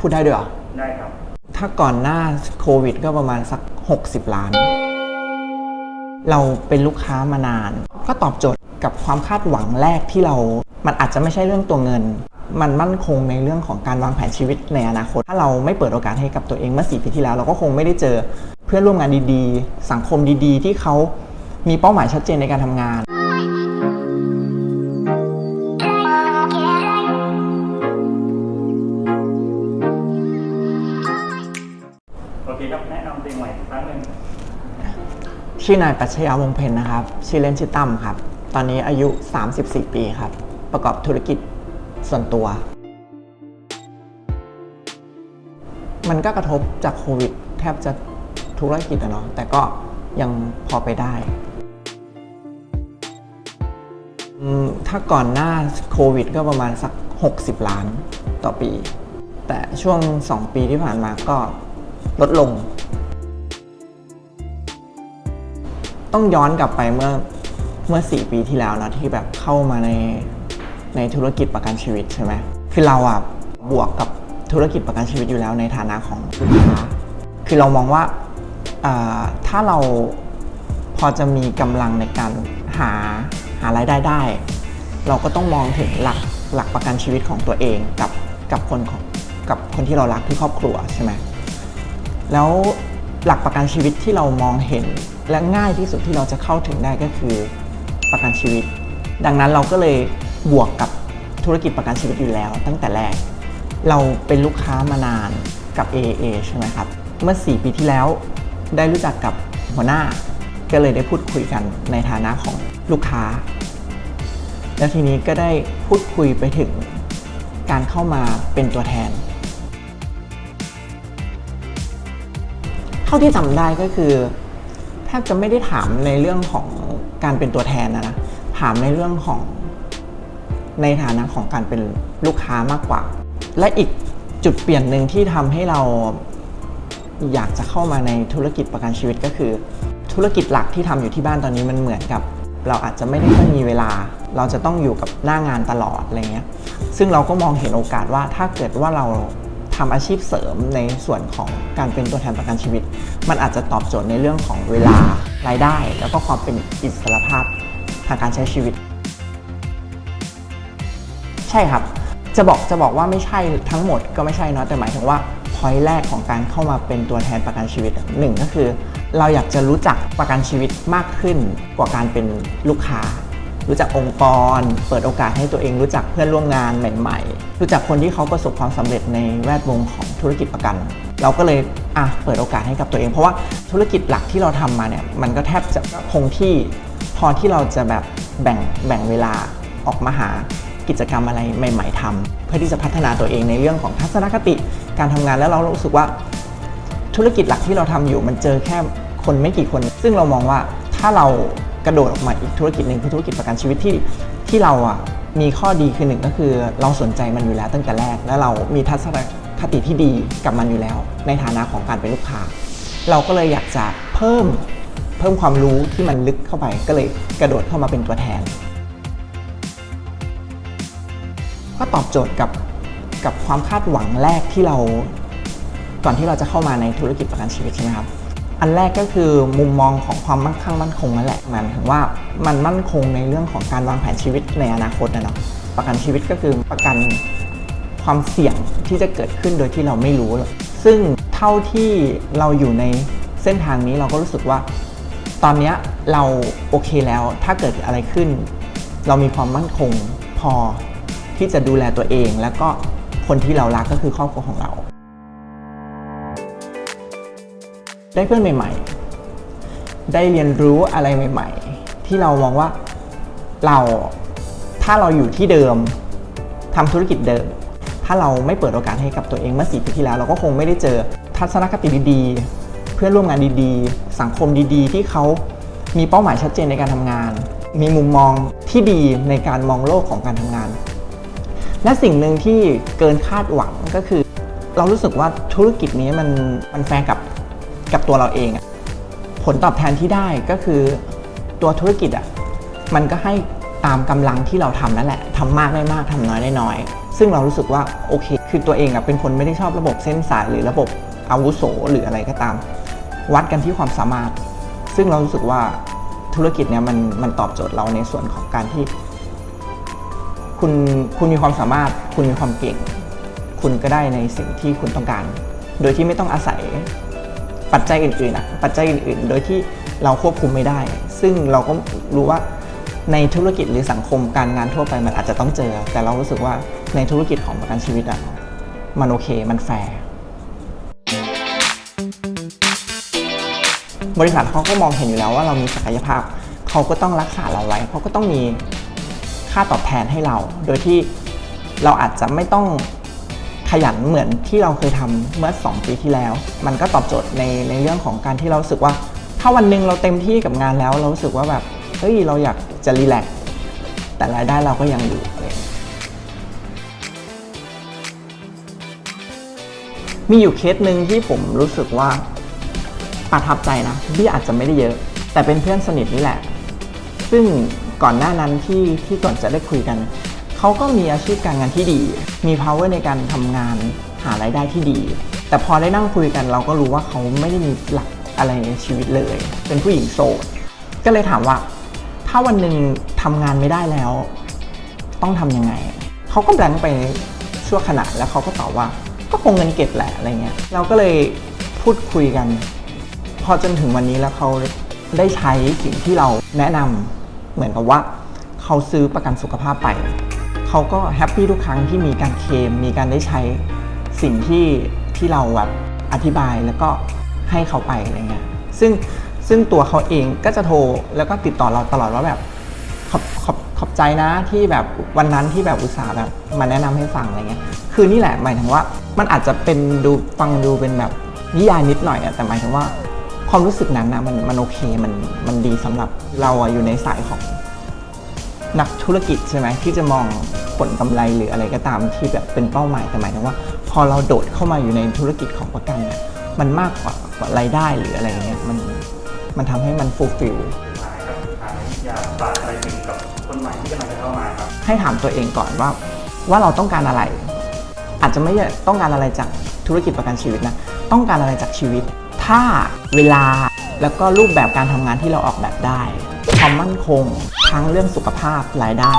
พูดได้ด้วยเหรอ ได้ครับ ถ้าก่อนหน้าโควิดก็ประมาณสัก 60 ล้าน เราเป็นลูกค้ามานาน ก็ตอบโจทย์กับความคาดหวังแรกที่เรา มันอาจจะไม่ใช่เรื่องตัวเงิน มันมั่นคงในเรื่องของการวางแผนชีวิตในอนาคต ถ้าเราไม่เปิดโอกาสให้กับตัวเองเมื่อสี่ปีที่แล้ว เราก็คงไม่ได้เจอเพื่อนร่วมงานดีๆ สังคมดีๆ ที่เขามีเป้าหมายชัดเจนในการทำงาน ครับแนะนำตัวเองใหม่อีกครั้งหนึ่งชื่อนายปัชญาวงเพนนะครับ ชื่อเล่นชื่อตั้มครับ ตอนนี้อายุ 34 ปีครับ ประกอบธุรกิจส่วนตัว มันก็กระทบจากโควิด แทบจะทุกธุรกิจอะเนาะแต่ก็ยังพอไปได้ ถ้าก่อนหน้าโควิด ก็ประมาณสัก 60 ล้านต่อปี แต่ช่วง 2 ปีที่ผ่านมาก็ลดลง ต้องย้อนกลับไปเมื่อเมื่อสี่ปีที่แล้วนะที่แบบเข้ามาในในธุรกิจประกันชีวิตใช่ไหมคือเราอะบวกกับธุรกิจประกันชีวิตอยู่แล้วในฐานะของลูกค้าคือเรามองว่าถ้าเราพอจะมีกำลังในการหาหารายได้ได้ เราก็ต้องมองถึงหลักหลักประกันชีวิตของตัวเองกับกับคนของกับคนที่เรารักที่ครอบครัวใช่ไหมแล้วหลักประกันชีวิตที่เรามองเห็น และง่ายที่สุดที่เราจะเข้าถึงได้ก็คือประกันชีวิต ดังนั้นเราก็เลยบวกกับธุรกิจประกันชีวิตอยู่แล้ว ตั้งแต่แรก เราเป็นลูกค้ามานานกับ AA ใช่ไหมครับ เมื่อ 4 ปีที่แล้วได้รู้จักกับหัวหน้า ก็เลยได้พูดคุยกันในฐานะของลูกค้า แล้วทีนี้ก็ได้พูดคุยไปถึงการเข้ามาเป็นตัวแทน เท่าที่จำได้ก็คือ แทบจะไม่ได้ถามในเรื่องของการเป็นตัวแทนนะนะถามในเรื่องของในฐานะของการเป็นลูกค้ามากกว่า และอีกจุดเปลี่ยนหนึ่งที่ทำให้เราอยากจะเข้ามาในธุรกิจประกันชีวิตก็คือ ธุรกิจหลักที่ทำอยู่ที่บ้านตอนนี้มันเหมือนกับ เราอาจจะไม่ได้ค่อยมีเวลา เราจะต้องอยู่กับหน้างานตลอดอะไรเงี้ยซึ่งเราก็มองเห็นโอกาสว่าถ้าเกิดว่าเรา ทำอาชีพเสริมในส่วนของการเป็นตัวแทนประกันชีวิต มันอาจจะตอบโจทย์ในเรื่องของเวลารายได้ แล้วก็ความเป็นอิสรภาพทางการใช้ชีวิต ใช่ครับ จะบอกจะบอกว่าไม่ใช่ทั้งหมดก็ไม่ใช่เนาะแต่หมายถึงว่าพอยแรกของการเข้ามาเป็นตัวแทนประกันชีวิตหนึ่งก็คือ เราอยากจะรู้จักประกันชีวิตมากขึ้นกว่าการเป็นลูกค้า รู้จักองค์กร เปิดโอกาสให้ตัวเองรู้จักเพื่อนร่วมงานใหม่ๆ รู้จักคนที่เขาประสบความสำเร็จในแวดวงของธุรกิจประกัน เราก็เลยอะเปิดโอกาสให้กับตัวเอง เพราะว่าธุรกิจหลักที่เราทำมาเนี่ยมันก็แทบจะคงที่พอที่เราจะแบบแบ่งแบ่งเวลาออกมาหากิจกรรมอะไรใหม่ ๆทำเพื่อที่จะพัฒนาตัวเองในเรื่องของทัศนคติการทำงานแล้วเรารู้สึกว่าธุรกิจหลักที่เราทำอยู่มันเจอแค่คนไม่กี่คน ซึ่งเรามองว่าถ้าเรา กระโดดออกมาอีกธุรกิจหนึ่งคือธุรกิจประกันชีวิตที่ที่เราอะมีข้อดีคือหนึ่งก็คือเราสนใจมันอยู่แล้วตั้งแต่แรก แล้วเรามีทัศนคติที่ดีกับมันอยู่แล้ว ในฐานะของการเป็นลูกค้า เราก็เลยอยากจะเพิ่มเพิ่มความรู้ที่มันลึกเข้าไปก็เลยกระโดดเข้ามาเป็นตัวแทน ก็ตอบโจทย์กับกับความคาดหวังแรกที่เราก่อนที่เราจะเข้ามาในธุรกิจประกันชีวิตใช่ไหมครับ อันแรกก็คือมุมมองของความมั่งคั่งมั่นคงนั่นแหละหมายถึงว่ามันมั่นคงในเรื่องของการวางแผนชีวิตในอนาคตนะเนาะประกันชีวิตก็คือประกันความเสี่ยงที่จะเกิดขึ้นโดยที่เราไม่รู้ ซึ่งเท่าที่เราอยู่ในเส้นทางนี้เราก็รู้สึกว่า ตอนนี้เราโอเคแล้วถ้าเกิดอะไรขึ้น เรามีความมั่นคงพอที่จะดูแลตัวเอง แล้วก็คนที่เรารักก็คือครอบครัวของเรา ได้เพื่อนใหม่ๆ ได้เรียนรู้อะไรใหม่ ๆ ที่เรามองว่าเราถ้าเราอยู่ที่เดิมทำธุรกิจเดิม ถ้าเราไม่เปิดโอกาสให้กับตัวเองเมื่อสี่ปีที่แล้ว เราก็คงไม่ได้เจอทัศนคติดีๆ เพื่อนร่วมงานดีๆ สังคมดีๆ ที่เขามีเป้าหมายชัดเจนในการทำงาน มีมุมมองที่ดีในการมองโลกของการทำงาน และสิ่งหนึ่งที่เกินคาดหวังก็คือ เรารู้สึกว่าธุรกิจนี้มันมันแฟร์กับ กับตัวเราเองอะผลตอบแทนที่ได้ก็คือตัวธุรกิจอะมันก็ให้ตามกำลังที่เราทำนั่นแหละทำมากได้มากทำน้อยได้น้อย ซึ่งเรารู้สึกว่าโอเค คือตัวเองอะเป็นคนไม่ได้ชอบระบบเส้นสายหรือระบบอาวุโสหรืออะไรก็ตาม วัดกันที่ความสามารถ ซึ่งเรารู้สึกว่าธุรกิจเนี่ยมันมันตอบโจทย์เราในส่วนของการที่ คุณคุณมีความสามารถ คุณมีความเก่ง คุณก็ได้ในสิ่งที่คุณต้องการ โดยที่ไม่ต้องอาศัย ปัจจัยอื่นๆอะปัจจัยอื่นๆ โดยที่เราควบคุมไม่ได้ ซึ่งเราก็รู้ว่าในธุรกิจหรือสังคมการงานทั่วไปมันอาจจะต้องเจอ แต่เรารู้สึกว่าในธุรกิจของประกันชีวิตอะมันโอเคมันแฟร์บริษัทเขาก็มองเห็นอยู่แล้วว่าเรามีศักยภาพ เขาก็ต้องรักษาเราไว้เขาก็ต้องมีค่าตอบแทนให้เรา โดยที่เราอาจจะไม่ต้อง ขยันเหมือนที่เราเคยทำเมื่อ 2 ปีที่แล้ว มันก็ตอบโจทย์ในในเรื่องของการที่เราสึกว่า ถ้าวันหนึ่งเราเต็มที่กับงานแล้ว เรารู้สึกว่าแบบเฮ้ยเราอยากจะรีแลกซ์แต่รายได้เราก็ยังอยู่มีอยู่เคสหนึ่งที่ผมรู้สึกว่าประทับใจนะเบี้ยอาจจะไม่ได้เยอะ แต่เป็นเพื่อนสนิทนี่แหละ ซึ่งก่อนหน้านั้นที่ที่ก่อนจะได้คุยกัน เขาก็มีอาชีพการงานที่ดี มี power ในการทำงานหารายได้ที่ดี แต่พอได้นั่งคุยกันเราก็รู้ว่าเขาไม่ได้มีหลักอะไรในชีวิตเลย เป็นผู้หญิงโสด ก็เลยถามว่า ถ้าวันหนึ่งทำงานไม่ได้แล้ว ต้องทำยังไง เขาก็แบงค์ไปชั่วขณะแล้วเขาก็ตอบว่า ก็คงเงินเก็บแหละอะไรเงี้ย เราก็เลยพูดคุยกัน พอจนถึงวันนี้แล้วเขาได้ใช้สิ่งที่เราแนะนำเหมือนกับว่า เขาซื้อประกันสุขภาพไป เขาก็แฮปปี้ทุกครั้งที่มีการเคมมีการได้ใช้สิ่งที่ที่เราแบบอธิบายแล้วก็ให้เขาไปอะไรเงี้ยซึ่งซึ่งตัวเขาเองก็จะโทรแล้วก็ติดต่อเราตลอดว่าแบบขอบขอบขอบใจนะที่แบบวันนั้นที่แบบอุตส่าห์แบบมาแนะนำให้ฟังอะไรเงี้ยคือนี่แหละหมายถึงว่ามันอาจจะเป็นดูฟังดูเป็นแบบนิยายนิดหน่อยอะแต่หมายถึงว่าความรู้สึกนั้นนะมันมันโอเคมันมันดีสำหรับเราอะอยู่ในสายของ นักธุรกิจใช่ไหมที่จะมองผลกำไรหรืออะไรก็ตามที่แบบเป็นเป้าหมายแต่หมายถึงว่า พอเราโดดเข้ามาอยู่ในธุรกิจของประกันเนี่ยมันมากกว่ากว่ารายได้หรืออะไรเงี้ยมันมันทำให้มันฟูลฟิลสุดท้ายครับสุดท้ายอยากฝากอะไรถึงกับคนใหม่ที่กำลังจะเข้ามาครับให้ถามตัวเองก่อนว่า ว่าเราต้องการอะไร อาจจะไม่ได้ต้องการอะไรจากธุรกิจประกันชีวิตนะต้องการอะไรจากชีวิต ถ้าเวลาแล้วก็รูปแบบการทำงานที่เราออกแบบได้ ความมั่นคง ทั้งเรื่องสุขภาพรายได้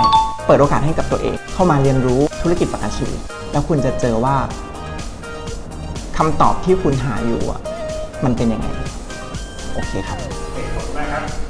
เปิดโอกาสให้กับตัวเอง เข้ามาเรียนรู้ธุรกิจประกันชีวิตแล้วคุณจะเจอว่าคำตอบที่คุณหาอยู่อะมันเป็นยังไง โอเคครับขอบคุณมากครับ